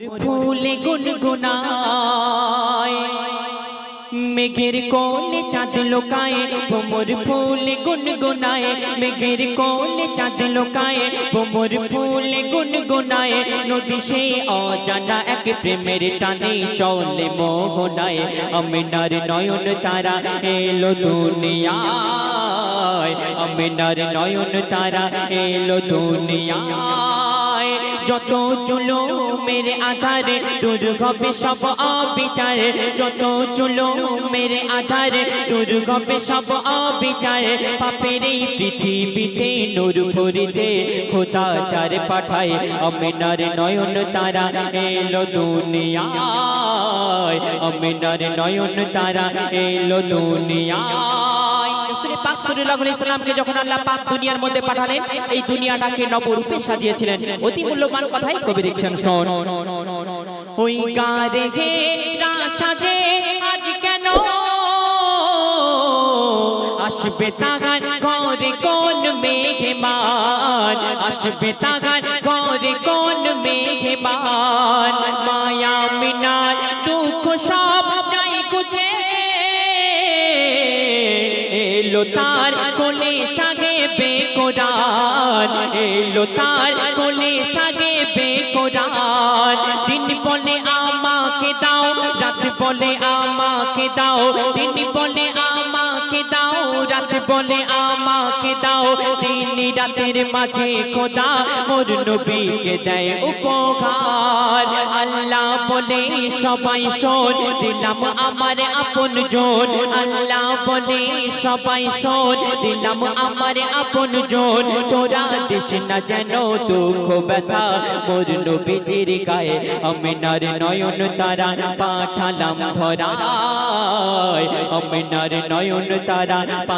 ফুলে গুনগুনায়। মেঘের কোলে চাঁদ লোকায়, ভোমর ফুলে গুনগুনায়। মেঘের কোলে চাঁদ লোকায়, ভোমর ফুলে গুনগুনায়। নদী সে অজানা এক প্রেমের টানে চলে মোহনায়। আমিনার নয়ন তারা এলো দুনিয়ায়। আমিনার নয়ন তারা এলো দুনিয়ায়। যত চুলো মেরে আধারে দুর্গবে সব অবিচারে, যত চুলো মেরে আধারে দুর্গবে সব অবিচারে, পাপের এই পৃথিবীতে নূর ভরিতে খোদা পাঠায়, অমিনার নয়ন তারা এলো দুনিয়ায়, অমিনার নয়ন তারা এলো রাসূল পাক সাল্লাল্লাহু আলাইহি সাল্লামকে যখন আল্লাহ পাক দুনিয়ার মধ্যে পাঠালেন, এই দুনিয়াটাকে নবরূপে সাজিয়েছিলেন। অতি মূল্যবান কথাই কবি লিখছেন, শোন। ওই হে আজ কেন আসবে ঘরে কোন আসবে ঘরে কোন মায়া মিনার দুঃখ সব গুছে এলো তার কোলে সাগে বেকোরান, এলো তার কোলে সাগে বেকোরান। দিন বলে আমাকে দাও, রাত বলে আমাকে দাও, দিন বলে রাত বলে আমাকে দাও। দিন রাতের মাঝে খোদা মোর নবীকে দেয় উপহার। আল্লাহ বলে, সবাই শোন, দিলাম আমার আপন জন। আল্লাহ বলে, সবাই শোন, দিলাম আমার আপন জন। তোরা দিস না যেন দুঃখ, ব্যথা, মোর নবীজির গায়ে। আমিনার নয়ন তারা পাঠালাম ধরায়। আমিনার নয়ন তারা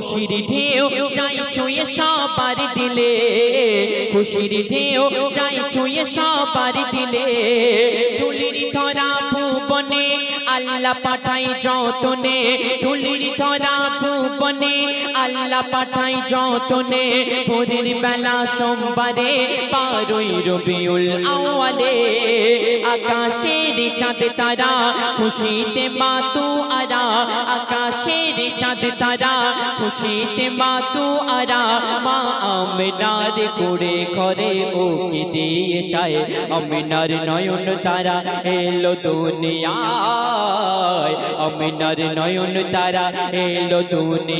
খুশির ঢেউ যাই ছুঁয়ে সবার দিলে। খুশির ঢেউ যাই ছুঁয়ে সবার দিলে। তুলির ধরা ভুবনে আল্লাহ পাঠাই যতনে। তুলির ধরা ভুবনে আল্লাহ পাঠাই যতনে। ভোরের বেলা সোমবারে পারই রবিউল আওয়ালে আকাশের চাঁদ তারা খুশিতে মাতু আরা আকাশের চাঁদ তারা খুশিতে মাতু আরা মা আমিনার করে ঘরে ও কি দিয়ে চায়। আমিনার নয়ন তারা এলো দুনিয়ায়। আমিনার নয়ন তারা এলো দুনিয়ায়। শেষ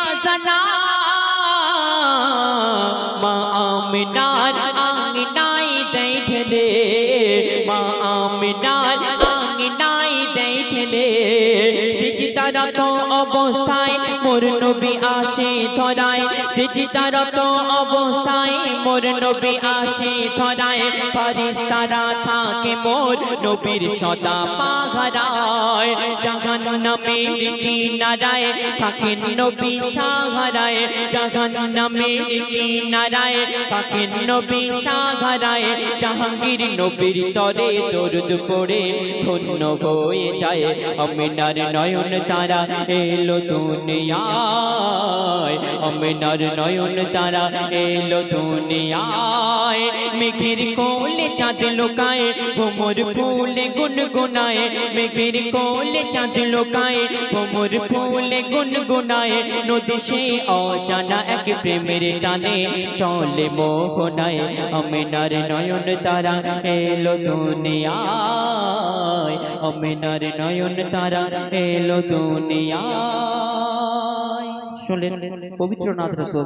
I don't. অবস্থায় মোর নবী আসে ধরায়। সিজদারত অবস্থায় মোর নবী আসে ধরায়। ফারিস্তারা থাকে মোর নবীর সদা পাহারায়। জাহান জাহান্নামের কিনারায় থাকেন নবী সাহারায়। জাহান জাহান্নামের কিনারায় থাকেন নবী সাহারায়। জাহাঙ্গীর নবীর তরে দরুদ পড়ে ধন্য হয়ে যায়। আমিনার নয়ন তারা তারা এলো দুনিয়ায়। অমিনার নয়ন তারা এলো দুনিয়ায়। মেঘের কোলে চাঁদ লোকায়, ভোমর ফুলে গুনগুনায়। মেঘের কোলে চাঁদ লোকায়, ভোমর ফুলে গুনগুনায়। নদী সে অজানা এক প্রেমের টানে চলে মোহনায়। অমিনার নয়ন তারা এলো দুনিয়ায়। অমিনার নয়ন তারা এলো দুনিয়ায়। শুনলেন পবিত্র নাথ রসুল